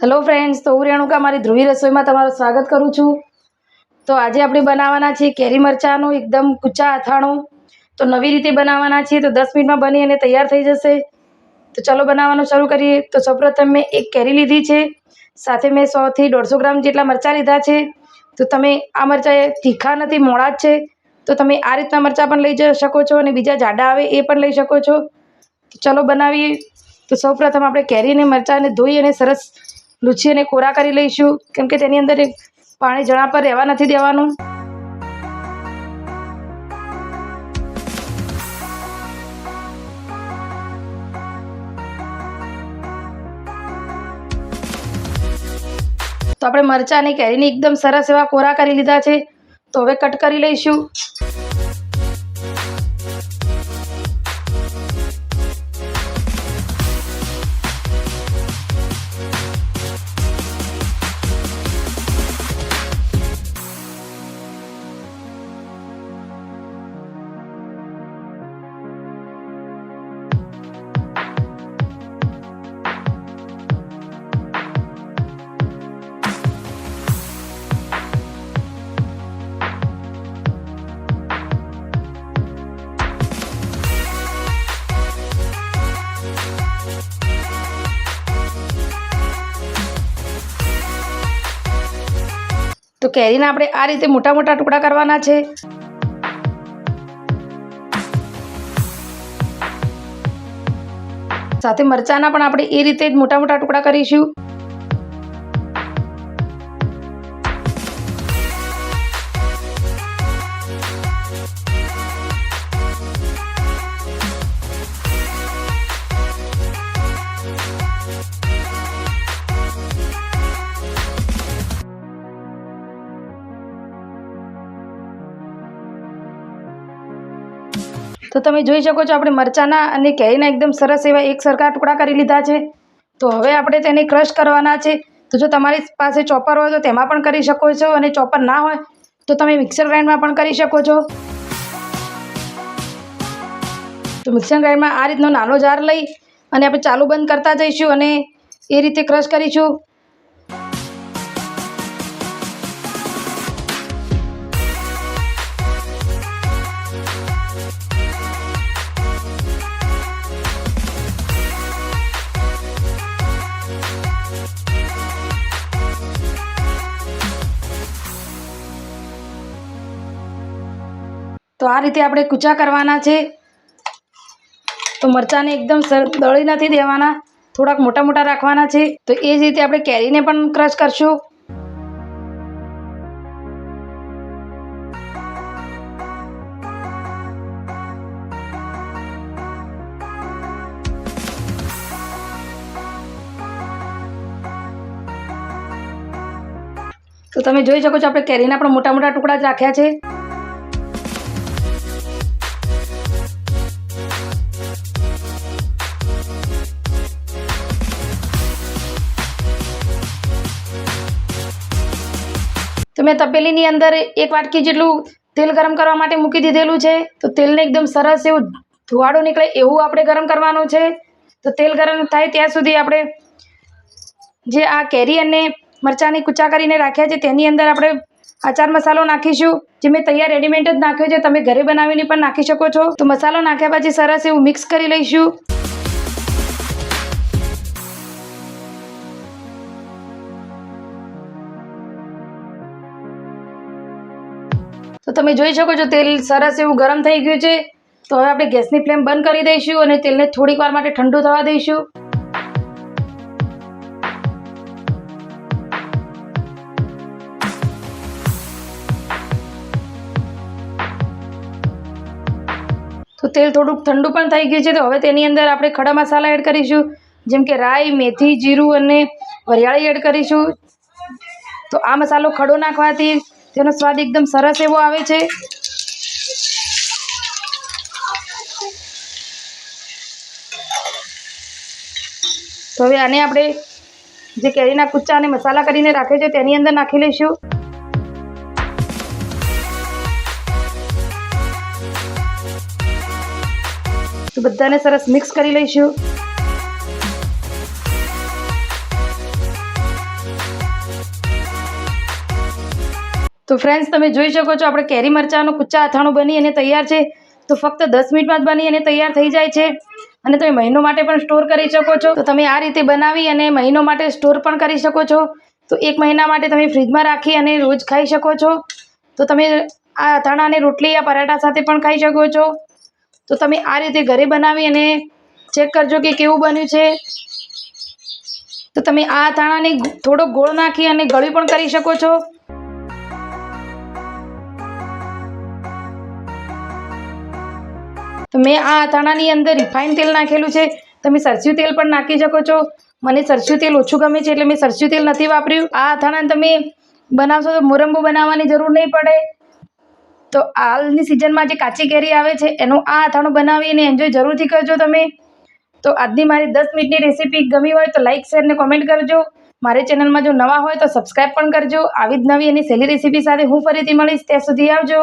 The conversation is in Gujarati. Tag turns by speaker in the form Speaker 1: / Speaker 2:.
Speaker 1: હેલો ફ્રેન્ડ્સ તો હું રેણુકા, મારી ધ્રુવી રસોઈમાં તમારું સ્વાગત કરું છું. તો આજે આપણે બનાવવાના છીએ કેરી મરચાંનું એકદમ કૂચા અથાણું. તો નવી રીતે બનાવવાના છીએ, તો દસ મિનિટમાં બની અને તૈયાર થઈ જશે. તો ચલો બનાવવાનું શરૂ કરીએ. તો સૌપ્રથમ મેં એક કેરી લીધી છે. સાથે મેં સોથી દોઢસો ગ્રામ જેટલા મરચાં લીધા છે. તો તમે આ મરચાં તીખા નથી મોડા જ છે. તો તમે આ રીતના મરચાં પણ લઈ જઈ શકો છો અને બીજા જાડા આવે એ પણ લઈ શકો છો. તો ચલો બનાવીએ. તો સૌપ્રથમ આપણે કેરીને મરચાંને ધોઈ અને સરસ લૂછી અને કોરા કરી લઈશું. કેમ કે તેની અંદર પાણી જણા પર રહેવા નથી દેવાનું. તો આપણે મરચાં અને કેરીને એકદમ સરસ એવા કોરા કરી લીધા છે. તો હવે કટ કરી લઈશું. તો કેરીના આપણે આ રીતે મોટા મોટા ટુકડા કરવાના છે. સાથે મરચાંના પણ આપણે એ રીતે જ મોટા મોટા ટુકડા કરીશું. તો તમે જોઈ શકો છો, આપણે મરચાંના અને કેરીના એકદમ સરસ એવા એક સરખા ટુકડા કરી લીધા છે. તો હવે આપણે તેને ક્રશ કરવાના છે. તો જો તમારી પાસે ચોપર હોય તો તેમાં પણ કરી શકો છો અને ચોપર ના હોય તો તમે મિક્સર ગ્રાઇન્ડમાં પણ કરી શકો છો. તો મિક્સર ગ્રાઇન્ડમાં આ રીતનો નાનો જાર લઈ અને આપણે ચાલુ બંધ કરતા જઈશું અને એ રીતે ક્રશ કરીશું. તો આ રીતે આપણે કૂચા કરવાના છે. તો મરચાંને એકદમ દળી નથી દેવાના, થોડાક મોટા મોટા રાખવાના છે. તો એ જ રીતે આપણે કેરીને પણ ક્રશ કરશું. તો તમે જોઈ શકો છો, આપણે કેરીના પણ મોટા મોટા ટુકડા જ રાખ્યા છે. મેં તપેલીની અંદર એક વાટકી જેટલું તેલ ગરમ કરવા માટે મૂકી દીધેલું છે, તો તેલને એકદમ સરસ એવું ધુવાડો નીકળે એવું આપણે ગરમ કરવાનું છે. તો તેલ ગરમ થાય ત્યાં સુધી આપણે જે આ કેરી અને મરચાંની કૂચા કરીને રાખ્યા છે, તેની અંદર આપણે આચાર મસાલો નાખીશું, જે મેં તૈયાર રેડીમેડ જ નાખ્યો છે, તમે ઘરે બનાવીને પણ નાખી શકો છો. તો મસાલો નાખ્યા પછી સરસ એવું મિક્સ કરી લઈશું. તમે જોઈ શકો છો, તેલ સરસ એવું ગરમ થઈ ગયું છે. તો હવે આપણે ગેસની ફ્લેમ બંધ કરી દઈશું અને તેલને થોડીક વાર માટે ઠંડુ થવા દઈશું. તો તેલ થોડુંક ઠંડુ પણ થઈ ગયું છે, તો હવે તેની અંદર આપણે ખડા મસાલા એડ કરીશું. જેમ કે રાઈ, મેથી, જીરું અને વરિયાળી એડ કરીશું. તો આ મસાલો ખડો નાખવાથી તેનો સ્વાદ એકદમ સરસ એવો આવે છે. તો હવે આને આપણે જે કેરીના કુચ્ચા અને મસાલા કરીને રાખે છે તેની અંદર નાખી લઈશું. તો બધાને સરસ મિક્સ કરી લઈશું. તો ફ્રેન્ડ્સ તમે જોઈ શકો છો, આપણે કેરી મરચાંનું કુચ્ચા અથાણું બની અને તૈયાર છે. તો ફક્ત દસ મિનિટમાં જ બની અને તૈયાર થઈ જાય છે. અને તમે મહિનો માટે પણ સ્ટોર કરી શકો છો. તો તમે આ રીતે બનાવી અને મહિનો માટે સ્ટોર પણ કરી શકો છો. તો એક મહિના માટે તમે ફ્રીજમાં રાખી અને રોજ ખાઈ શકો છો. તો તમે આ અથાણાને રોટલી યા પરાઠા સાથે પણ ખાઈ શકો છો. તો તમે આ રીતે ઘરે બનાવી અને ચેક કરજો કે કેવું બન્યું છે. તો તમે આ અથાણાને થોડો ગોળ નાખી અને ગળ્યું પણ કરી શકો છો. તો મેં આ અથાણાની અંદર રિફાઇન તેલ નાખેલું છે. તમે સરસ્યું તેલ પણ નાખી શકો છો. મને સરસ્યું તેલ ઓછું ગમે છે એટલે મેં સરસ્યું તેલ નથી વાપર્યું. આ અથાણાને તમે બનાવશો તો મોરંબો બનાવવાની જરૂર નહીં પડે. તો હાલની સિઝનમાં જે કાચી કેરી આવે છે, એનું આ અથાણું બનાવીને એન્જોય જરૂરથી કરજો તમે. તો આજની મારી દસ મિનિટની રેસીપી ગમી હોય તો લાઇક શેર ને કોમેન્ટ કરજો. મારી ચેનલમાં જો નવા હોય તો સબસ્ક્રાઈબ પણ કરજો. આવી જ નવી અને સહેલી રેસીપી સાથે હું ફરીથી મળીશ. ત્યાં સુધી આવજો.